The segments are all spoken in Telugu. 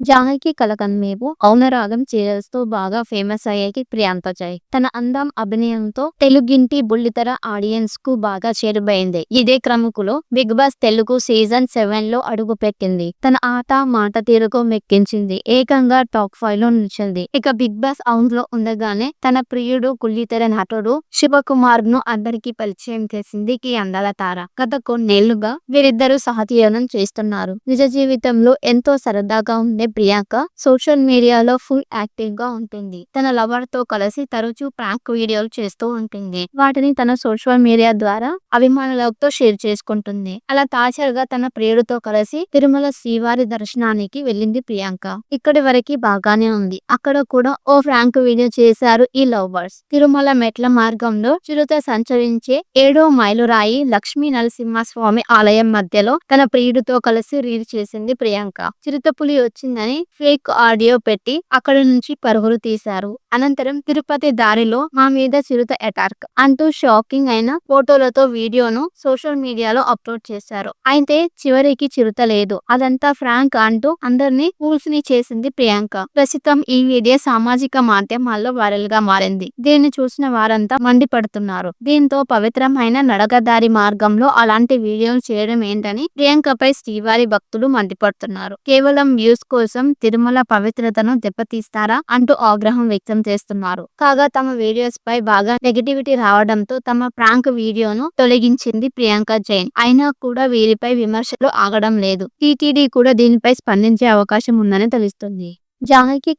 జానకి కలకన్నేవు ఔనరాగం సీరియల్స్తో బాగా ఫేమస్ అయ్యాయి ప్రియాంక జై తన అందం అభినయంతో తెలుగింటి బుల్లితెర ఆడియన్స్కు బాగా చేరువైంది ఇదే క్రమకులో బిగ్ బాస్ తెలుగు సీజన్ సెవెన్లో అడుగు పెట్టింది. తన ఆట మాట తీరుకు మెక్కించింది. ఏకంగా టాప్ ఫైవ్లో నిలిచింది. ఇక బిగ్ బాస్ హౌస్లో ఉండగానే తన ప్రియుడు కుల్లితెర నటుడు శివకుమార్ను అందరికీ పరిచయం చేసింది ఈ అందాల తార గత కొన్నేళ్ళుగా వీరిద్దరూ సహజీవనం చేస్తున్నారు. నిజ జీవితంలో ఎంతో సరదాగా ఉండే ప్రియాంక సోషల్ మీడియాలో ఫుల్ యాక్టివ్గా ఉంటుంది. తన లవర్తో కలిసి తరచూ ప్రాంక్ వీడియోలు చేస్తూ ఉంటుంది. వాటిని తన సోషల్ మీడియా ద్వారా అభిమానులతో షేర్ చేసుకుంటుంది. అలా తాజాగా తన ప్రియుడితో కలిసి తిరుమల శ్రీవారి దర్శనానికి వెళ్ళింది ప్రియాంక. ఇక్కడి వరకు బాగానే ఉంది. అక్కడ కూడా ఓ ఫ్రాంక్ వీడియో చేశారు ఈ లవర్స్. తిరుమల మెట్ల మార్గంలో చిరుత సంచరించే ఏడో మైలురాయి లక్ష్మీ నరసింహస్వామి ఆలయం మధ్యలో తన ప్రియుడితో కలిసి రీల్ చేసింది ప్రియాంక. చిరుత పులి వచ్చింది అని ఫేక్ ఆడియో పెట్టి అక్కడ నుంచి పరుగులు తీశారు. అనంతరం తిరుపతి దారిలో మా మీద చిరుత అటాక్ అంటూ షాకింగ్ అయిన ఫోటోలతో వీడియోను సోషల్ మీడియాలో అప్లోడ్ చేశారు. అయితే చివరికి చిరుత లేదు. అదంతా ఫ్రాంక్ అంటూ అందరినీ ఫూల్స్ని చేసింది ప్రియాంక. ప్రస్తుతం ఈ వీడియో సామాజిక మాధ్యమాల్లో వైరల్గా మారింది. దీన్ని చూసిన వారంతా మండిపడుతున్నారు. దీంతో పవిత్రమైన నడకదారి మార్గంలో అలాంటి వీడియోలు చేయడం ఏంటని ప్రియాంకపై శ్రీవారి భక్తులు మండిపడుతున్నారు. కేవలం వ్యూస్ కోసం తిరుమల పవిత్రతను దెబ్బతీస్తారా అంటూ ఆగ్రహం వ్యక్తం చేస్తున్నారు. కాగా తమ వీడియోస్ పై బాగా నెగటివిటీ రావడంతో తమ ప్రాంక్ వీడియోను తొలగించింది ప్రియాంక జైన్. అయినా కూడా వీరిపై విమర్శలు ఆగడం లేదు. టీటీడీ కూడా దీనిపై స్పందించే అవకాశం ఉందని తెలుస్తుంది. జానకి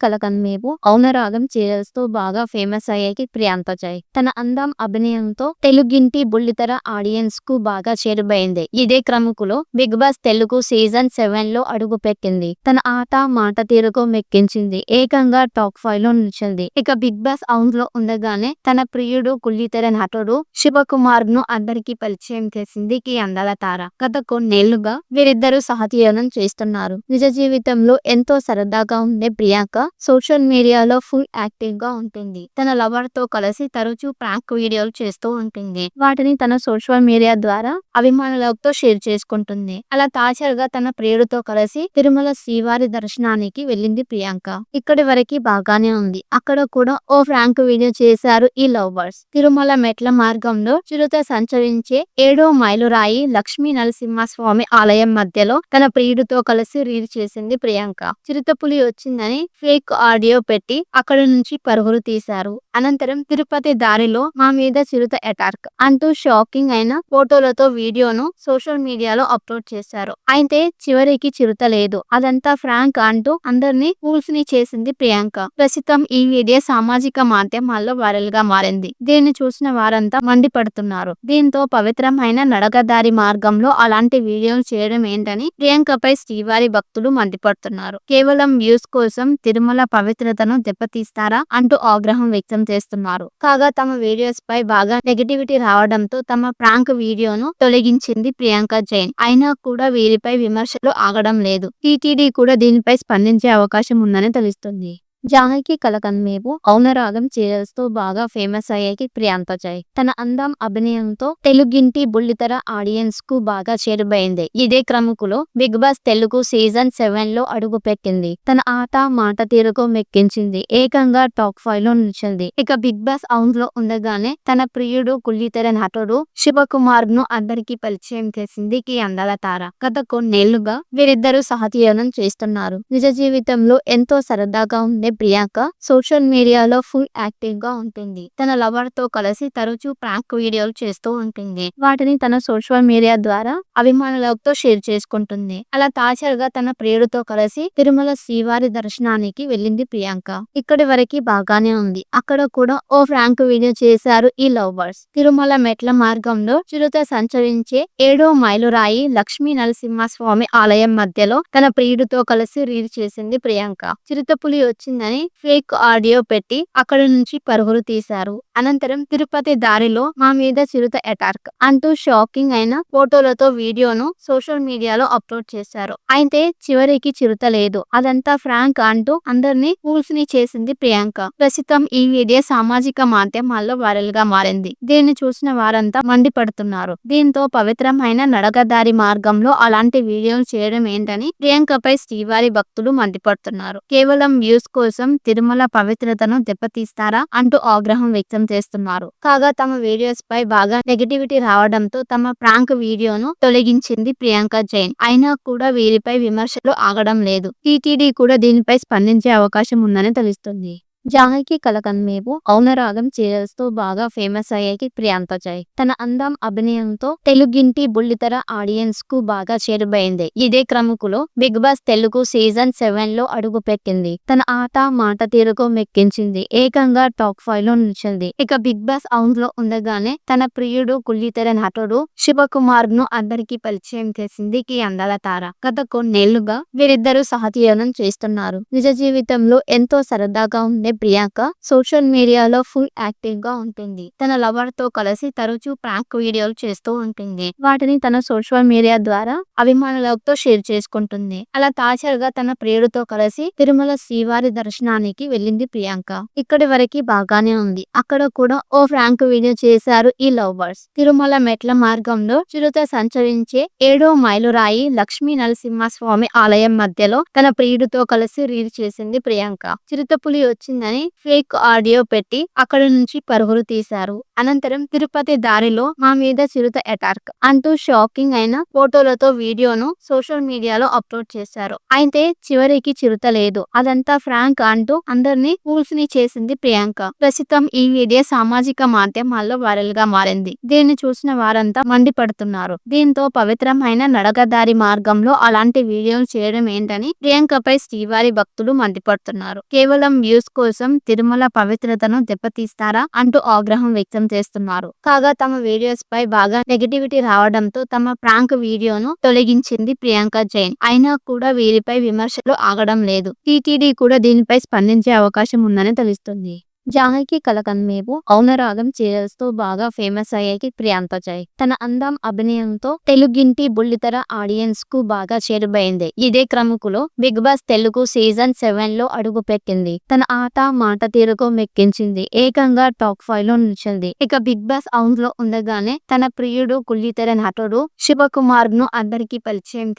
మేము ఔనరాగం చేస్తూ బాగా ఫేమస్ అయ్యాయి ప్రియాంక జై తన అందం అభినయంతో తెలుగింటి బుల్లితెర ఆడియన్స్కు బాగా చేరుబైంది. ఇదే క్రమకులో బిగ్ బాస్ తెలుగు సీజన్ సెవెన్లో అడుగు పెట్టింది. తన ఆట మాట తీరుకు మెక్కించింది. ఏకంగా టాప్ ఫైవ్లో నిలిచింది. ఇక బిగ్ బాస్ అవున్లో ఉండగానే తన ప్రియుడు బుల్లితెర నటుడు శివకుమార్ను అందరికీ పరిచయం చేసింది ఈ అందాల తార. గత కొన్నేళ్ళుగా వీరిద్దరూ సహజీవనం చేస్తున్నారు. నిజ జీవితంలో ఎంతో సరదాగా ఉండే ప్రియాంక సోషల్ మీడియాలో ఫుల్ యాక్టివ్గా ఉంటుంది. తన లవర్తో కలిసి తరచూ ప్రాంక్ వీడియోలు చేస్తూ ఉంటుంది. వాటిని తన సోషల్ మీడియా ద్వారా అభిమానులతో షేర్ చేసుకుంటుంది. అలా తాజాగా తన ప్రియుడితో కలిసి తిరుమల శ్రీవారి దర్శనానికి వెళ్ళింది ప్రియాంక. ఇక్కడి వరకు బాగానే ఉంది. అక్కడ కూడా ఓ ఫ్రాంక్ వీడియో చేశారు ఈ లవర్స్. తిరుమల మెట్ల మార్గంలో చిరుత సంచరించే ఏడో మైలురాయి లక్ష్మీ నరసింహస్వామి ఆలయం మధ్యలో తన ప్రియుడితో కలిసి రీల్ చేసింది ప్రియాంక. చిరుతపులి అని ఫేక్ ఆడియో పెట్టి అక్కడ నుంచి పరుగులు తీశారు. అనంతరం తిరుపతి దారిలో మా మీద చిరుత అటాక్ అంటూ షాకింగ్ అయిన ఫోటోలతో వీడియోను సోషల్ మీడియాలో అప్లోడ్ చేశారు. అయితే చివరికి చిరుత లేదు. అదంతా ఫ్రాంక్ అంటూ అందరినీ ఫూల్స్ని చేసింది ప్రియాంక. ప్రస్తుతం ఈ వీడియో సామాజిక మాధ్యమాల్లో వైరల్గా మారింది. దీన్ని చూసిన వారంతా మండిపడుతున్నారు. దీంతో పవిత్రమైన నడకదారి మార్గంలో అలాంటి వీడియోలు చేయడం ఏంటని ప్రియాంకపై శ్రీవారి భక్తులు మండిపడుతున్నారు. కేవలం వ్యూస్ కోసం తిరుమల పవిత్రతను దెబ్బతీస్తారా అంటూ ఆగ్రహం వ్యక్తం చేస్తున్నారు. కాగా తమ వీడియోస్ పై బాగా నెగటివిటీ రావడంతో తమ ప్రాంక్ వీడియోను తొలగించింది ప్రియాంక జైన్. అయినా కూడా వీరిపై విమర్శలు ఆగడం లేదు. టీటీడీ కూడా దీనిపై స్పందించే అవకాశం ఉందని తెలుస్తుంది. జానకి కలకన్నేవు ఔనరాగం చేస్తూ బాగా ఫేమస్ అయ్యాయి ప్రియాంక జై తన అందం అభినయంతో తెలుగింటి బుల్లితెర ఆడియన్స్కు బాగా చేరుబైంది. ఇదే క్రమకులో బిగ్ బాస్ తెలుగు సీజన్ సెవెన్లో అడుగు పెట్టింది. తన ఆట మాట తీరుకు మెక్కించింది. ఏకంగా టాప్ ఫైవ్లో నిలిచింది. ఇక బిగ్ బాస్ అవున్లో ఉండగానే తన ప్రియుడు కుల్లితెర నటుడు శివకుమార్ను అందరికీ పరిచయం చేసింది ఈ అందాల తార. గత కొన్నేళ్ళుగా వీరిద్దరూ సహజీవనం చేస్తున్నారు. నిజ జీవితంలో ఎంతో సరదాగా ఉండే ప్రియాంక సోషల్ మీడియాలో ఫుల్ యాక్టివ్గా ఉంటుంది. తన లవర్తో కలిసి తరచూ ప్రాంక్ వీడియోలు చేస్తూ ఉంటుంది. వాటిని తన సోషల్ మీడియా ద్వారా అభిమానులతో షేర్ చేసుకుంటుంది. అలా తాజాగా తన ప్రియుడితో కలిసి తిరుమల శ్రీవారి దర్శనానికి వెళ్ళింది ప్రియాంక. ఇక్కడి వరకు బాగానే ఉంది. అక్కడ కూడా ఓ ఫ్రాంక్ వీడియో చేశారు ఈ లవర్స్. తిరుమల మెట్ల మార్గంలో చిరుత సంచరించే ఏడో మైలురాయి లక్ష్మీ నరసింహస్వామి ఆలయం మధ్యలో తన ప్రియుడితో కలిసి రీల్ చేసింది ప్రియాంక. చిరుతపులి వచ్చింది జరిగిందని ఫేక్ ఆడియో పెట్టి అక్కడ నుంచి పరుగులు తీశారు. అనంతరం తిరుపతి దారిలో మా మీద చిరుత అటాక్ అంటూ షాకింగ్ అయిన ఫోటోలతో వీడియోను సోషల్ మీడియాలో అప్లోడ్ చేశారు. అయితే చివరికి చిరుత లేదు. అదంతా ఫ్రాంక్ అంటూ అందరినీ ఫూల్స్ని చేసింది ప్రియాంక. ప్రస్తుతం ఈ వీడియో సామాజిక మాధ్యమాల్లో వైరల్గా మారింది. దీన్ని చూసిన వారంతా మండిపడుతున్నారు. దీంతో పవిత్రమైన నడకదారి మార్గంలో అలాంటి వీడియోలు చేయడం ఏంటని ప్రియాంకపై శ్రీవారి భక్తులు మండిపడుతున్నారు. కేవలం వ్యూస్ కోసం తిరుమల పవిత్రతను దెబ్బతీస్తారా అంటూ ఆగ్రహం వ్యక్తం చేస్తున్నారు. కాగా తమ వీడియోస్ పై బాగా నెగటివిటీ రావడంతో తమ ప్రాంక్ వీడియోను తొలగించింది ప్రియాంక జైన్. అయినా కూడా వీరిపై విమర్శలు ఆగడం లేదు. టీటీడీ కూడా దీనిపై స్పందించే అవకాశం ఉందని తెలుస్తుంది. జానకి కలకన్మేవు ఔనరాగం చేస్తూ బాగా ఫేమస్ అయ్యాకి ప్రియాంక జై తన అందం అభినయంతో తెలుగింటి బుల్లితెర ఆడియన్స్కు బాగా చేరుబైంది. ఇదే క్రమకులో బిగ్ బాస్ తెలుగు సీజన్ సెవెన్లో అడుగు పెట్టింది తన ఆట మాట తీరుకు మెక్కించింది. ఏకంగా టాప్ ఫైవ్లో నిలిచింది. ఇక బిగ్ బాస్ అవున్లో ఉండగానే తన ప్రియుడు కుల్లితెర నటుడు శివకుమార్ను అందరికి పరిచయం చేసింది ఈ అందాల తార. గత కొన్నేళ్ళుగా వీరిద్దరూ సహజీవనం చేస్తున్నారు. నిజ జీవితంలో ఎంతో సరదాగా ఉండే ప్రియాంక సోషల్ మీడియాలో ఫుల్ యాక్టివ్గా ఉంటుంది. తన లవర్తో కలిసి తరచూ ప్రాంక్ వీడియోలు చేస్తూ ఉంటుంది. వాటిని తన సోషల్ మీడియా ద్వారా అభిమానులతో షేర్ చేసుకుంటుంది. అలా తాజాగా తన ప్రియుడితో కలిసి తిరుమల శ్రీవారి దర్శనానికి వెళ్ళింది ప్రియాంక. ఇక్కడి వరకు బాగానే ఉంది. అక్కడ కూడా ఓ ఫ్రాంక్ వీడియో చేశారు ఈ లవర్స్. తిరుమల మెట్ల మార్గంలో చిరుత సంచరించే ఏడో మైలురాయి లక్ష్మీ నరసింహస్వామి ఆలయం మధ్యలో తన ప్రియుడితో కలిసి రీల్ చేసింది ప్రియాంక. చిరుతపులి జరిగిందని ఫేక్ ఆడియో పెట్టి అక్కడ నుంచి పరుగులు తీశారు. అనంతరం తిరుపతి దారిలో మా మీద చిరుత అటాక్ అంటూ షాకింగ్ అయిన ఫోటోలతో వీడియోను సోషల్ మీడియాలో అప్లోడ్ చేశారు. అయితే చివరికి చిరుత లేదు. అదంతా ఫ్రాంక్ అంటూ అందరినీ ఫూల్స్ని చేసింది ప్రియాంక. ప్రస్తుతం ఈ వీడియో సామాజిక మాధ్యమాల్లో వైరల్గా మారింది. దీన్ని చూసిన వారంతా మండిపడుతున్నారు. దీంతో పవిత్రమైన నడకదారి మార్గంలో అలాంటి వీడియోలు చేయడం ఏంటని ప్రియాంకపై శ్రీవారి భక్తులు మండిపడుతున్నారు. కేవలం వ్యూస్ కోసం తిరుమల పవిత్రతను దెబ్బతీస్తారా అంటూ ఆగ్రహం వ్యక్తం చేస్తున్నారు. కాగా తమ వీడియోస్ పై బాగా నెగటివిటీ రావడంతో తమ ప్రాంక్ వీడియోను తొలగించింది ప్రియాంక జైన్. అయినా కూడా వీరిపై విమర్శలు ఆగడం లేదు. టీటీడీ కూడా దీనిపై స్పందించే అవకాశం ఉందని తెలుస్తుంది. జానకి కలకన్మేవు ఔనరాగం సీరియల్స్తో బాగా ఫేమస్ అయ్యాకి ప్రియాంక జై. తన అందం అభినయంతో తెలుగింటి బుల్లితెర ఆడియన్స్కు బాగా చేరుబైంది. ఇదే క్రమకులో బిగ్ బాస్ తెలుగు సీజన్ సెవెన్లో అడుగు పెట్టింది తన ఆట మాట తీరుకు మెక్కించింది. ఏకంగా టాప్ ఫైవ్లో నిలిచింది. ఇక బిగ్ బాస్ అవున్లో ఉండగానే తన ప్రియుడు కుల్లితెర నటుడు శివకుమార్ను అందరికి పరిచయం